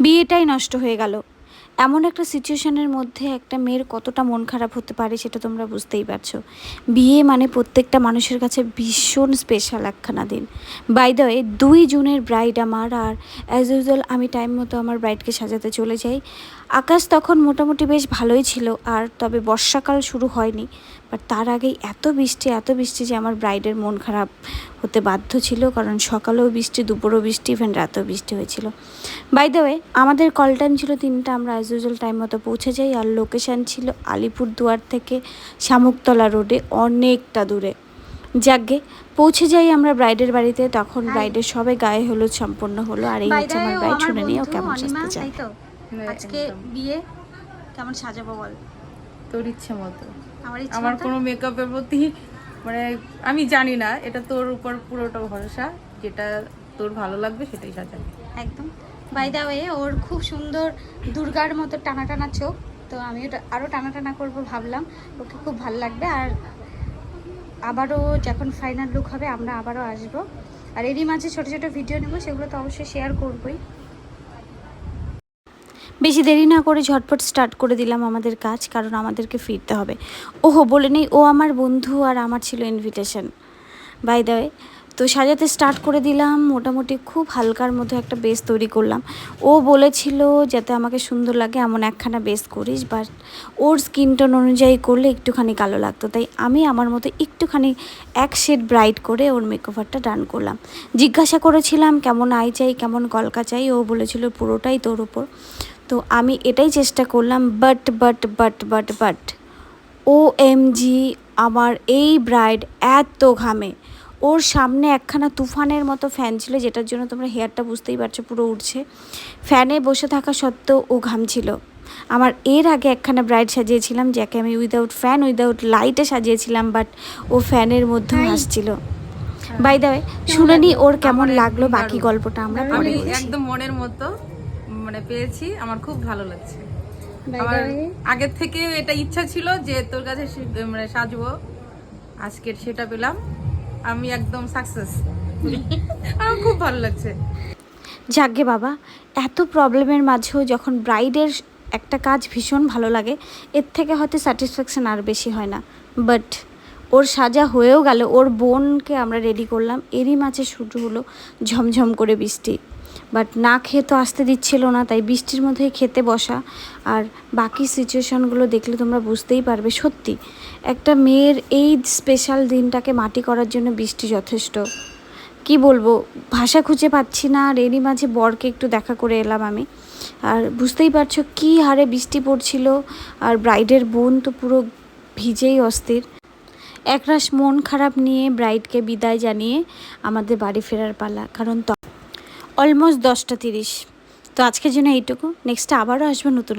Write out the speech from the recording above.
বিয়েটাই নষ্ট হয়ে গেল। এমন একটা সিচুয়েশনের মধ্যে একটা মেয়ের কতটা মন খারাপ হতে পারে সেটা তোমরা বুঝতেই পারছ। বিয়ে মানে প্রত্যেকটা মানুষের কাছে ভীষণ স্পেশাল একখানা দিন। বাই দ্য দুই জুনের ব্রাইড আমার আর অ্যাজ ইউজুয়াল আমি টাইম মতো আমার ব্রাইডকে সাজাতে চলে যাই। আকাশ তখন মোটামুটি বেশ ভালোই ছিল আর তবে বর্ষাকাল শুরু হয়নি। বাট তার আগেই এত বৃষ্টি এত বৃষ্টি যে আমার ব্রাইডের মন খারাপ হতে বাধ্য ছিল। কারণ সকালেও বৃষ্টি দুপুরও বৃষ্টি ইভেন রাতেও বৃষ্টি হয়েছিল। বাই দ্য ওয়ে আমাদের কল টাইম ছিল তিনটা। আমরা অ্যাজ ইউজুয়াল টাইম মতো পৌঁছে যাই। আর লোকেশান ছিল আলিপুরদুয়ার থেকে শামুকতলা রোডে অনেকটা দূরে। যাকগে পৌঁছে যাই আমরা ব্রাইডের বাড়িতে। তখন ব্রাইডের সবাই গায়ে হলুদ সম্পূর্ণ হলো। আর এই হচ্ছে আমার ব্রাইড শুনে নিয়ে ও কেমন সাজতে চায়। তো? হ্যাঁ, আজকে। বিয়ে কেমন সাজাবো বল? তোর ইচ্ছে মতো। আমার আমার কোনো মেকআপের প্রতি মানে আমি জানি না এটা তোর উপর পুরোটা ভরসা যেটা তোর ভালো লাগবে সেটাই সাজাবি। একদম। বাই দা ওয়ে ওর খুব সুন্দর দুর্গার মতো টানা টানা চোখ তো আমি ওটা আরও টানা টানা করব ভাবলাম ওকে খুব ভালো লাগবে। আর আবারও যখন ফাইনাল লুক হবে আমরা আবারও আসব। আর এরই মাঝে ছোটো ছোটো ভিডিও নেব সেগুলো তো অবশ্যই শেয়ার করবোই। বেশি দেরি না করে ঝটপট স্টার্ট করে দিলাম আমাদের কাজ, কারণ আমাদেরকে ফিরতে হবে। ওহো, বলে নেই, ও আমার বন্ধু আর আমার ছিল ইনভিটেশন বাই দ্য তো সাজাতে স্টার্ট করে দিলাম, মোটামুটি খুব হালকার মধ্যে একটা বেস তৈরি করলাম। ও বলেছিল যাতে আমাকে সুন্দর লাগে, এমন একখানা বেস করিস বাট ওর স্কিন টোন অনুযায়ী করলে একটুখানি কালো লাগতো। তাই আমি আমার মতো একটুখানি এক শেড ব্রাইট করে ওর মেকওভারটা ডান করলাম। জিজ্ঞাসা করেছিলাম, কেমন আই চাই, কেমন কলকা চাই? ও বলেছিল পুরোটাই তোর উপর। তো আমি এটাই চেষ্টা করলাম but but but but but O M G আমার এই ব্রাইড এত ঘামে। ওর সামনে একখানা তুফানের মতো ফ্যান ছিল যেটার জন্য তোমরা হেয়ারটা বুঝতেই পারছ পুরো উঠছে ফ্যানে বসে থাকা সত্ত্বেও ও ঘামছিল। আমার এর আগে একখানা ব্রাইড সাজিয়েছিলাম যাকে আমি উইদাউট ফ্যান উইদাউট লাইটে সাজিয়েছিলাম বাট ও ফ্যানের মধ্যেও তাই? হাসছিল বাই দ্য শুনে নি ওর কেমন লাগল বাকি গল্পটা আমরা একদম মনের মতো। মানে পেয়েছি আমার খুব ভালো লাগছে। আমার আগের থেকে এটা ইচ্ছা ছিল যে তোর কাছে মানে সাজবো। আজকের সেটা পেলাম। আমি একদম সাকসেস আমার খুব ভালো লাগছে। যাকগে বাবা এত প্রবলেমের মাঝেও যখন ব্রাইডের একটা কাজ ভীষণ ভালো লাগে এর থেকে হয়তো স্যাটিসফ্যাকশান আর বেশি হয় না। বাট ওর সাজা হয়েও গেল ওর বোনকে আমরা রেডি করলাম। এরই মাঝে শুরু হলো ঝমঝম করে বৃষ্টি। বাট না খেয়ে তো আসতে দিচ্ছিল না, তাই বৃষ্টির মধ্যেই খেতে বসা। আর বাকি সিচুয়েশনগুলো দেখলে তোমরা বুঝতেই পারবে সত্যি, একটা মেয়ের এই স্পেশাল দিনটাকে মাটি করার জন্য বৃষ্টি যথেষ্ট। কি বলব, ভাষা খুঁজে পাচ্ছি না, আর এরই মাঝে বরকে একটু দেখা করে এলাম আমি। আর বুঝতেই পারছ কি হারে বৃষ্টি পড়ছিল, আর ব্রাইডের বোন তো পুরো ভিজেই অস্থির। একরাশ মন খারাপ নিয়ে ব্রাইডকে বিদায় জানিয়ে আমাদের বাড়ি ফেরার পালা, কারণ অলমোস্ট দশটা তিরিশ। তো আজকের জন্য এইটুকু। নেক্সট আবারও আসব নতুন